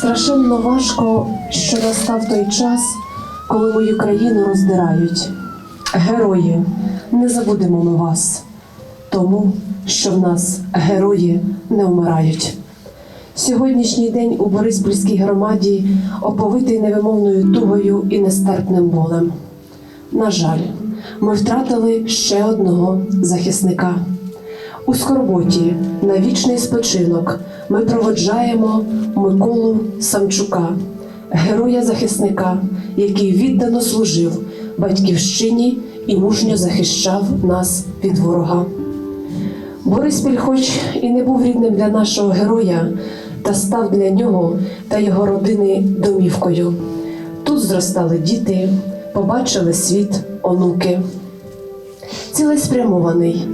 Страшенно важко, що настав той час, коли мою країну роздирають. Герої, не забудемо ми вас, тому що в нас герої не вмирають. Сьогоднішній день у Бориспільській громаді оповитий невимовною тугою і нестерпним болем. На жаль, ми втратили ще одного захисника. У скорботі на вічний спочинок ми проводжаємо Миколу Самчука, героя-захисника, який віддано служив батьківщині і мужньо захищав нас від ворога. Бориспіль, хоч і не був рідним для нашого героя, та став для нього та його родини домівкою. Тут зростали діти, побачили світ, онуки. Цілеспрямований,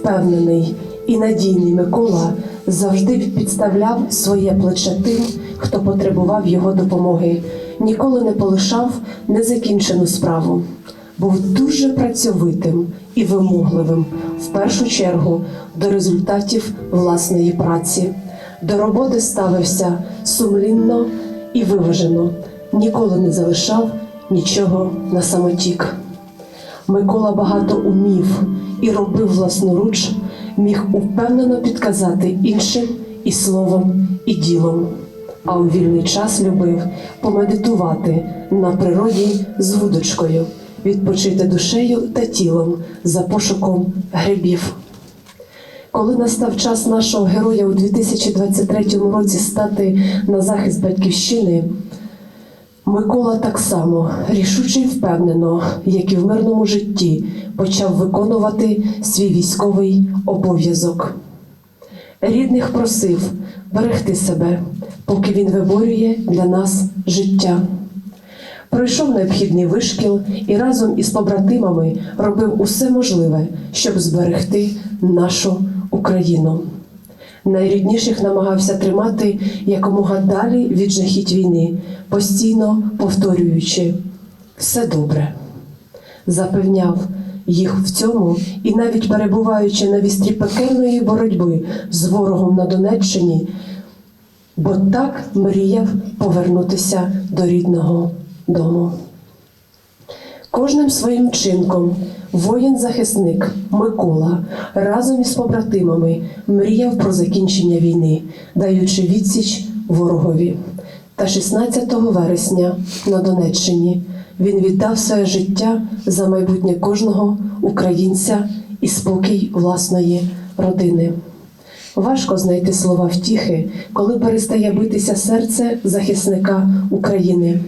впевнений і надійний Микола завжди підставляв своє плече тим, хто потребував його допомоги, ніколи не полишав незакінчену справу. Був дуже працьовитим і вимогливим, в першу чергу до результатів власної праці. До роботи ставився сумлінно і виважено, ніколи не залишав нічого на самотік. Микола багато умів і робив власноруч, міг упевнено підказати іншим і словом, і ділом. А у вільний час любив помедитувати на природі з вудочкою, відпочити душею та тілом за пошуком грибів. Коли настав час нашого героя у 2023 році стати на захист батьківщини, Микола так само рішуче й впевнено, як і в мирному житті, почав виконувати свій військовий обов'язок. Рідних просив берегти себе, поки він виборює для нас життя. Пройшов необхідний вишкіл і разом із побратимами робив усе можливе, щоб зберегти нашу Україну. Найрідніших намагався тримати якомога далі від жахіть війни, постійно повторюючи все добре. Запевняв їх в цьому і навіть перебуваючи на вістрі пекельної боротьби з ворогом на Донеччині, бо так мріяв повернутися до рідного дому. Кожним своїм чинком воїн-захисник Микола разом із побратимами мріяв про закінчення війни, даючи відсіч ворогові. Та 16 вересня на Донеччині він віддав своє життя за майбутнє кожного українця і спокій власної родини. Важко знайти слова втіхи, коли перестає битися серце захисника України.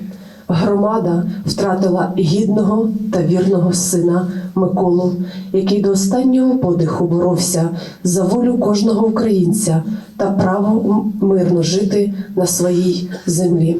Громада втратила гідного та вірного сина Миколу, який до останнього подиху боровся за волю кожного українця та право мирно жити на своїй землі.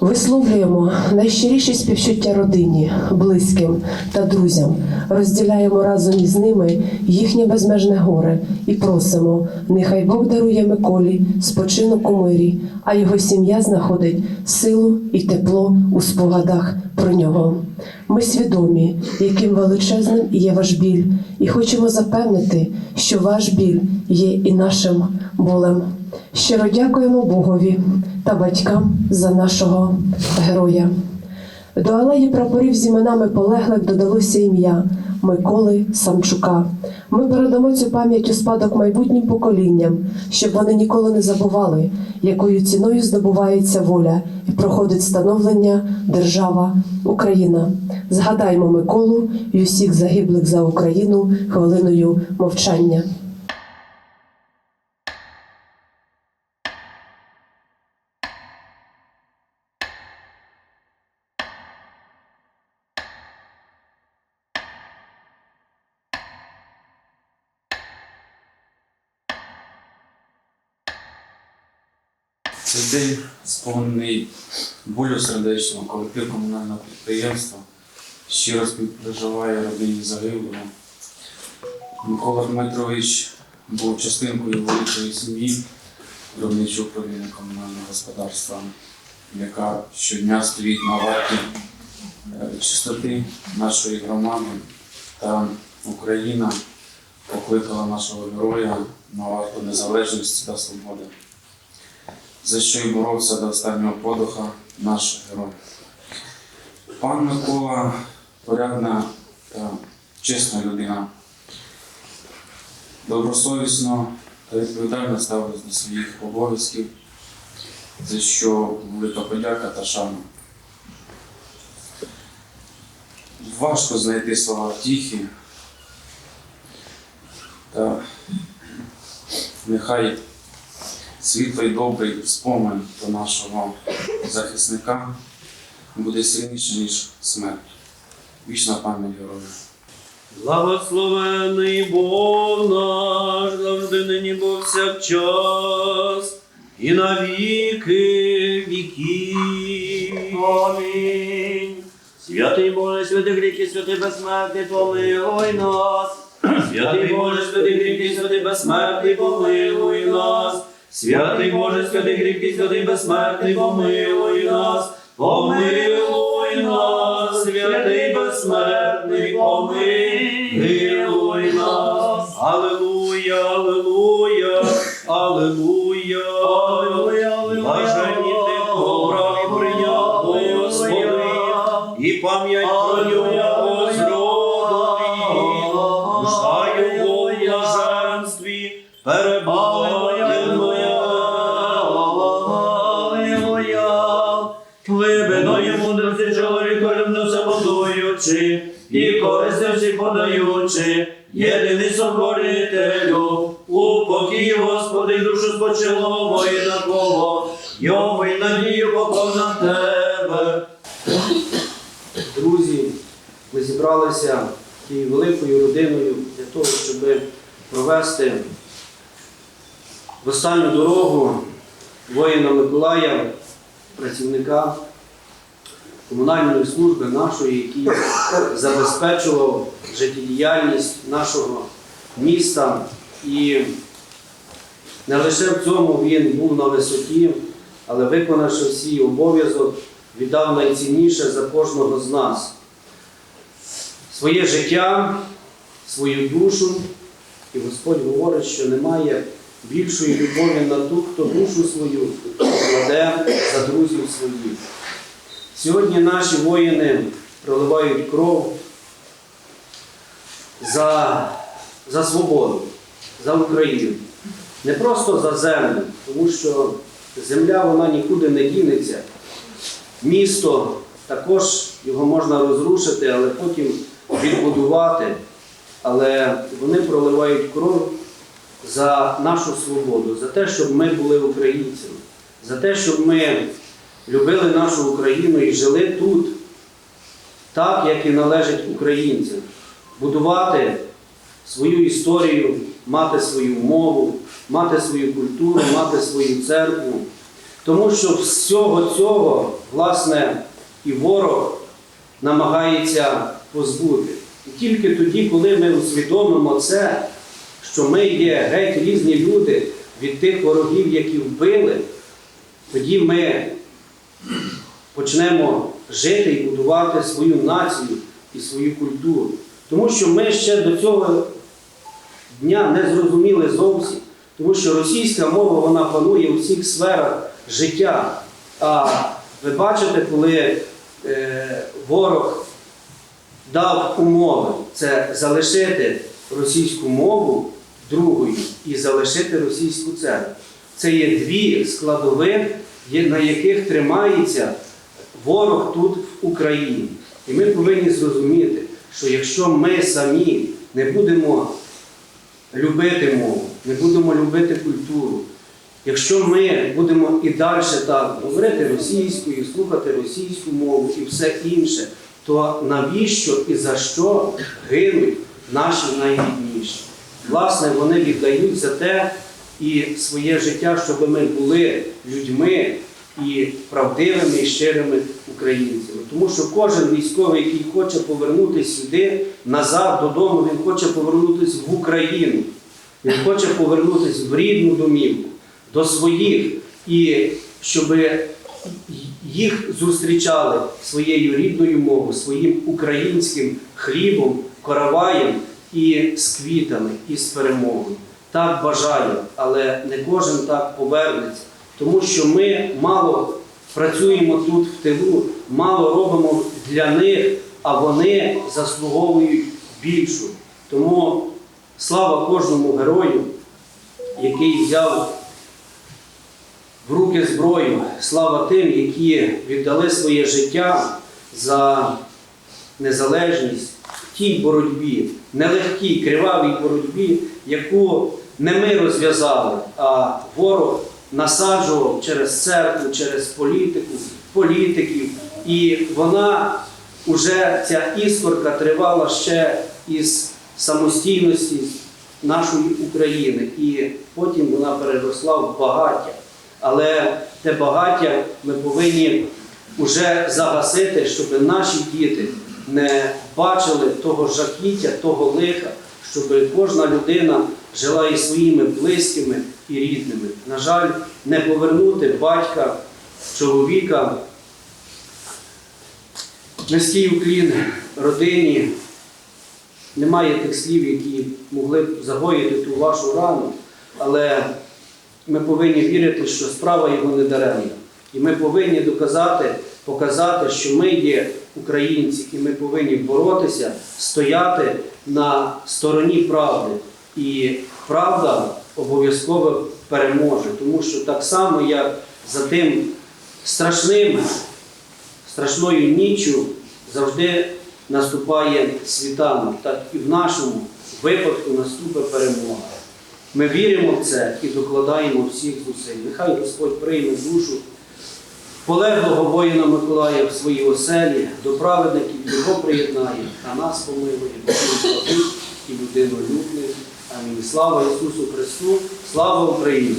Висловлюємо найщиріші співчуття родині, близьким та друзям, розділяємо разом із ними їхнє безмежне горе і просимо, нехай Бог дарує Миколі спочинок у мирі, а його сім'я знаходить силу і тепло у спогадах про нього. Ми свідомі, яким величезним є ваш біль, і хочемо запевнити, що ваш біль є і нашим болем. Щиро дякуємо Богові та батькам за нашого героя. До алеї прапорів з іменами полеглих додалося ім'я Миколи Самчука. Ми передамо цю пам'ять у спадок майбутнім поколінням, щоб вони ніколи не забували, якою ціною здобувається воля і проходить становлення держава Україна. Згадаймо Миколу і усіх загиблих за Україну хвилиною мовчання. Цей день сповнений болю сердечного, колектив комунального підприємства щиро співпереживає родині загиблого. Микола Дмитрович був частинкою великої сім'ї виробничого управління комунального господарства, яка щодня стоїть на варті е, чистоти нашої громади та Україна покликала нашого героя на варту незалежності та свободи. За що й боровся до останнього подуха наш герой. Пан Микола порядна та чесна людина. Добросовісно та відповідально ставилась до своїх обов'язків, за що велика подяка та шана. Важко знайти слова втіхи. Та нехай світлий добрий спомин до нашого захисника буде сильніше, ніж смерть. Вічна пам'ять героя. Благословений Бог наш, завжди нині повсякчас, і на віки віків. Амінь. Святий Боже, святий гріхи, святий безсмертний, помилуй нас. Святий Боже, святий гріхи, святий безсмертний, помилуй нас. Святий Боже, святий грібкий, святий безсмертний, помилуй нас. Помилуй нас, святий безсмертний, помилуй Вибиної мудрості чоловіку любнуся будуючи, і користи всі подаючи, єдиний соборителю, у покій Господи, душу спочилого і на кого, йому й надію поков на тебе. Друзі, ми зібралися тією великою родиною для того, щоб провести в останню дорогу воїна Миколая, працівника комунальної служби нашої, який забезпечував життєдіяльність нашого міста. І не лише в цьому він був на висоті, але виконавши свій обов'язок, віддав найцінніше за кожного з нас своє життя, свою душу. І Господь говорить, що немає більшої любові на ту, хто душу свою кладе за друзів своїх. Сьогодні наші воїни проливають кров за, за свободу, за Україну. Не просто за землю, тому що земля вона нікуди не дінеться. Місто також його можна розрушити, але потім відбудувати. Але вони проливають кров за нашу свободу, за те, щоб ми були українцями, за те, щоб ми любили нашу Україну і жили тут, так, як і належить українцям, будувати свою історію, мати свою мову, мати свою культуру, мати свою церкву. Тому що всього цього, власне, і ворог намагається позбути. І тільки тоді, коли ми усвідомимо це, що ми є геть різні люди від тих ворогів, які вбили, тоді ми почнемо жити і будувати свою націю і свою культуру. Тому що ми ще до цього дня не зрозуміли зовсім, тому що російська мова вона панує у всіх сферах життя. А ви бачите, коли е, ворог дав умови це залишити російську мову другою і залишити російську церкву. Це є дві складових, на яких тримається ворог тут в Україні. І ми повинні зрозуміти, що якщо ми самі не будемо любити мову, не будемо любити культуру, якщо ми будемо і далі так говорити російською, слухати російську мову і все інше, то навіщо і за що гинуть наші найбідніші? Власне, вони віддають за те і своє життя, щоб ми були людьми і правдивими і щирими українцями. Тому що кожен військовий, який хоче повернутися сюди, назад додому, він хоче повернутися в Україну. Він хоче повернутися в рідну домівку, до своїх, і щоб їх зустрічали своєю рідною мовою, своїм українським хлібом, короваєм і з квітами, і з перемогою. Так бажаю, але не кожен так повернеться. тому що ми мало працюємо тут в тилу, мало робимо для них, а вони заслуговують більшу. Тому слава кожному герою, який взяв в руки зброю, слава тим, які віддали своє життя за незалежність в тій боротьбі, нелегкій, кривавій боротьбі, яку не ми розв'язали, а ворог насаджував через церкву, через політику, політиків. І вона уже ця іскорка тривала ще із самостійності нашої України. І потім вона переросла в багаття. Але те багаття ми повинні вже загасити, щоб наші діти не бачили того жахіття, того лиха, щоб кожна людина жила із своїми близькими і рідними. На жаль, не повернути батька, чоловіка, низький уклін родині. Немає тих слів, які могли б загоїти ту вашу рану, але ми повинні вірити, що справа його не даремна. І ми повинні доказати, показати, що ми є українці, і ми повинні боротися, стояти на стороні правди. І правда обов'язково переможе, тому що так само, як за тим страшним, страшною ніччю завжди наступає світанок, так і в нашому випадку наступить перемога. Ми віримо в це і докладаємо всіх зусиль. Нехай Господь прийме душу полеглого воїна Миколая в своїй оселі, до праведників його приєднає, а нас помилує, Богу і людину і людинолюбний. Амінь. Слава Ісусу Христу, слава Україні!